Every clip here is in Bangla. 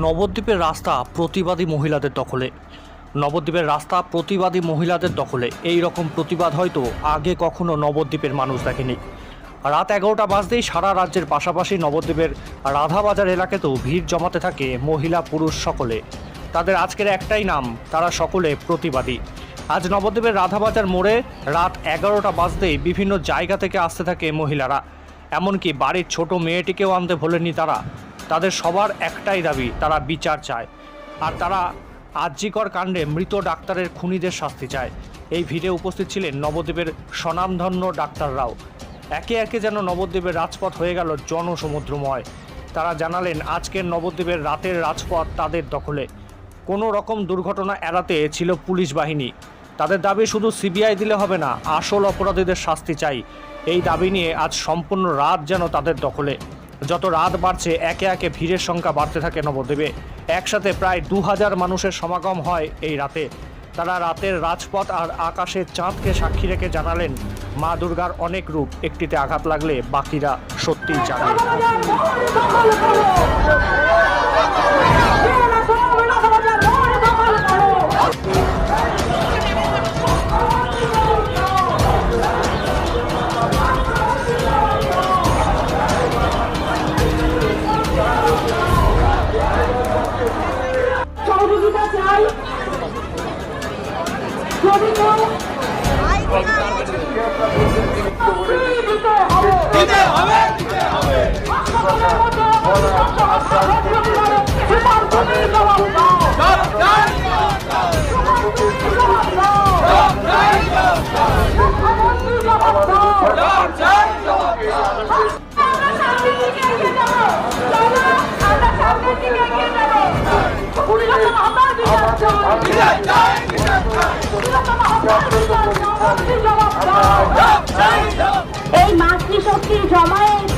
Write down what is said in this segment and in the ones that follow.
নবদ্বীপের রাস্তা প্রতিবাদী মহিলাদের দখলে। নবদ্বীপের রাস্তা প্রতিবাদী মহিলাদের দখলে। এই রকম প্রতিবাদ হয়তো আগে কখনো নবদ্বীপের মানুষ দেখেনি। রাত এগারোটা বাজতেই সারা রাজ্যের পাশাপাশি নবদ্বীপের রাধাবাজার এলাকাতেও ভিড় জমাতে থাকে মহিলা পুরুষ সকলে। তাদের আজকের একটাই নাম, তারা সকলে প্রতিবাদী। আজ নবদ্বীপের রাধাবাজার মোড়ে রাত এগারোটা বাজতেই বিভিন্ন জায়গা থেকে আসতে থাকে মহিলারা। এমনকি বাড়ির ছোট মেয়েটিকেও আনতে ভোলেননি তারা। তাদের সবার একটাই দাবি, তারা বিচার চায়। আর তারা আর্যিকর কাণ্ডে মৃত ডাক্তারের খুনিদের শাস্তি চায়। এই ভিড়ে উপস্থিত ছিলেন নবদ্বীপের স্বনামধন্য ডাক্তাররাও একে একে যেন নবদ্বীপের রাজপথ হয়ে গেল জনসমুদ্রময়। তারা জানালেন, আজকের নবদ্বীপের রাতের রাজপথ তাদের দখলে। কোনো রকম দুর্ঘটনা এড়াতে ছিল পুলিশ বাহিনী। তাদের দাবি শুধু সিবিআই দিলে হবে না, আসল অপরাধীদের শাস্তি চাই। এই দাবি নিয়ে আজ সম্পূর্ণ রাত যেন তাদের দখলে। যত রাত বাড়ছে, একে একে ভিড়ের সংখ্যা বাড়তে থাকে নবদ্বীপে। একসাথে প্রায় দু হাজার মানুষের সমাগম হয় এই রাতে। তারা রাতের রাজপথ আর আকাশে চাঁদকে সাক্ষী রেখে জানালেন, মা দুর্গার অনেক রূপ। একটিতে আঘাত লাগলে বাকিরা সত্যিই জানে। এই মাতৃশক্তির জমায়েত,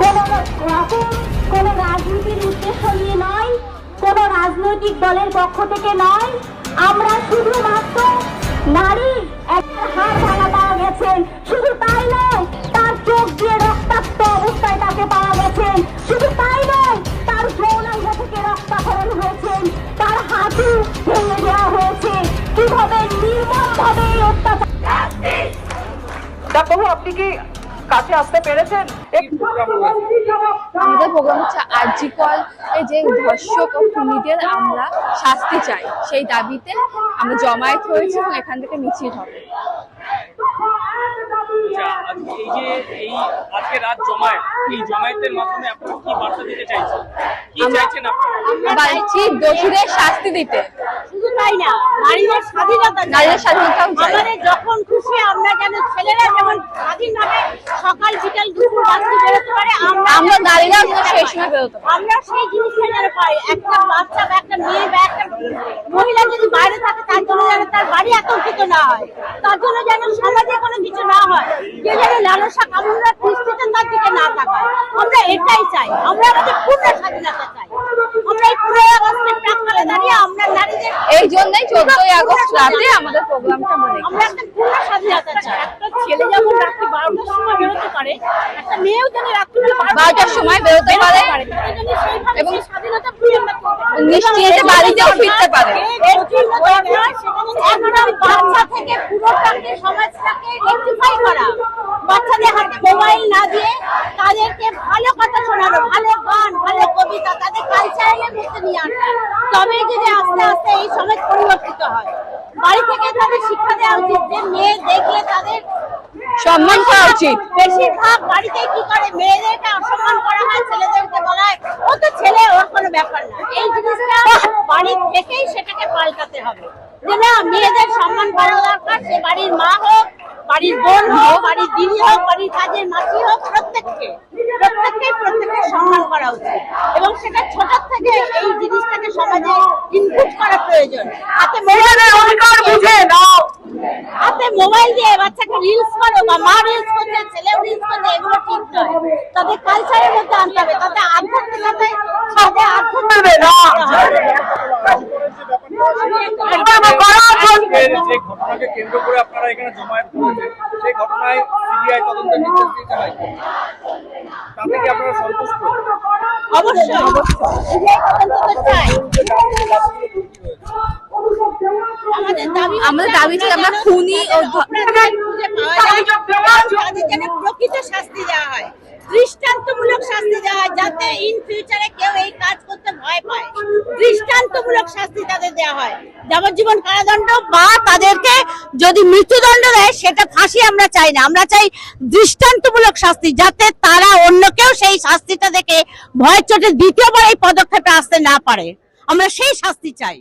কোন রকম কোন রাজনীতির উদ্দেশ্য নিয়ে নয়, কোন রাজনৈতিক দলের পক্ষ থেকে নয়। আমরা শুধুমাত্র নারীর একটা হাড় ভাঙা পাওয়া গেছেন শুধু তাই নয় ডাক্তারবাবু আপনি কি কাছে আসতে পেরেছেন? আমাদের প্রোগ্রাম হচ্ছে আর্জিকল এই যে ধর্ষক ও খুনিদের আমরা শাস্তি চাই। সেই দাবিতে আমরা জমায়েত হয়েছি এবং এখান থেকে মিছিল হবে। আচ্ছা এই যে এই আজকে রাত জমায়েত এই জমায়েতের মাধ্যমে আপনারা কি বার্তা দিতে চাইছেন? কি চাইছেন আপনারা? আমরা চাইছি দোষীদের শাস্তি দিতে। তাই না। নারীদের স্বাধীনতা নারীদের স্বাধীনতাও চাই। আমাদের যখন খুশি আমরা যেন ছেলেরা যেমন স্বাধীনভাবে সকাল বিকাল দুপুর রাত্রি বেরোতে পারে আমরা নারীরা সেই সময় বেরোতে। আমরা সেই জিনিসটা যেন পাই। একটা বাচ্চা বা একটা মেয়ে বা একটা মহিলা যদি বাইরে থাকে তার জন্য যেন তার বাড়ি আতঙ্কিত না হয়। তার জন্য যেন সমাজে কোনো কিছু না হয়। কেউ যেন লালসা কামড়া দৃষ্টিতে তার দিকে না তাকায়। আমরা এটাই চাই। আমরা আমাদের পূর্ণ স্বাধীনতা চাই। আমরা এই পনেরো আগস্টের প্রাককালে দাঁড়িয়ে আমরা নারীদের এই জন্যই চোদ্দই আগস্ট রাতে আমাদের প্রোগ্রামটা আমরা রেখেছি। আমরা একটা পূর্ণ স্বাধীনতা চাই একটা ছেলে যেমন রাত্রি বারোটার সময় বেরোতে পারে একটা মেয়েও যেন রাত্রি বারোটার সময় বেরোতে পারে এবং এবং স্বাধীনতা পুড়িয়ে আমরা করতে পারি। নিশ্চিন্তে বাড়িতেও ফিরতে পারে। এর জন্য দরকার একটা বাচ্চা থেকে পুরোটাকে সমাজটাকে রেকটিফাই করা। বাচ্চাদের হাতে মোবাইল না দিয়ে তাদেরকে ভালো কথা শোনানো ভালো গান ভালো কবিতা তাদের কালচারালের মধ্যে নিয়ে আসা তবে যদি আস্তে আস্তে এই সমাজ পরিবর্তিত হয়। বাড়ি থেকে তাদের শিক্ষা দেওয়া উচিত যে মেয়ে দেখলে তাদের সম্মান করা উচিত। বেশিরভাগ বাড়িতে কি করে? মেয়েদেরকে অসম্মান করা হয় ছেলেদেরকে বলা হয়। ও তো ছেলে ওর কোনো ব্যাপার না। এই জিনিসটা বাড়ি থেকেই সেটাকে পাল্টাতে হবে। যে না মেয়েদের সম্মান করা দরকার সে বাড়ির মা হোক বাড়ির বোন হোক বাড়ির দিদি হোক বাড়ির কাজের মাসি হোক প্রত্যেককে প্রত্যেককে করা উচিত। এবং সেটা ছোট থেকে এই জিনিসটাকে সমাজে ইনপুট করা প্রয়োজন। হাতে মোবাইলের অধিকার বুঝে নাও। হাতে মোবাইল দিয়ে বাচ্চাকে রিলস করো বা মা রিলস করছে ছেলেও রিলস করছে এগুলো ঠিক নয়। তাদের কালচারের মধ্যে আনতে হবে। তাদের আধ্যাত্মিকতায় আজকের যে ঘটনাকে কেন্দ্র করে আপনারা এখানে জমায়েত করেছেন সেই ঘটনায় সিবিআই তদন্তের নির্দেশ দিয়েছেন হাইকোর্ট। তাতে কি আপনারা সন্তুষ্ট? অবশ্যই আমাদের দাবি ছিল আমরা খুনি ও প্রকৃত শাস্তি দেওয়া হয়। দৃষ্টান্তমূলক শাস্তি দেওয়া হয় যাতে ইন ফিউচারে কেউ এই কাজ করতে ভয় পায়। দৃষ্টান্তমূলক শাস্তি তাদের দেওয়া হয়। যাবজ্জীবন কারাদণ্ড বা তাদেরকে যদি মৃত্যুদণ্ড দেয়, সেটা ফাঁসি আমরা চাই না। আমরা চাই দৃষ্টান্তমূলক শাস্তি, যাতে তারা অন্য কেউ সেই শাস্তিটা দেখে ভয় চোটে দ্বিতীয়বার এই পদক্ষেপে আসতে না পারে। আমরা সেই শাস্তি চাই।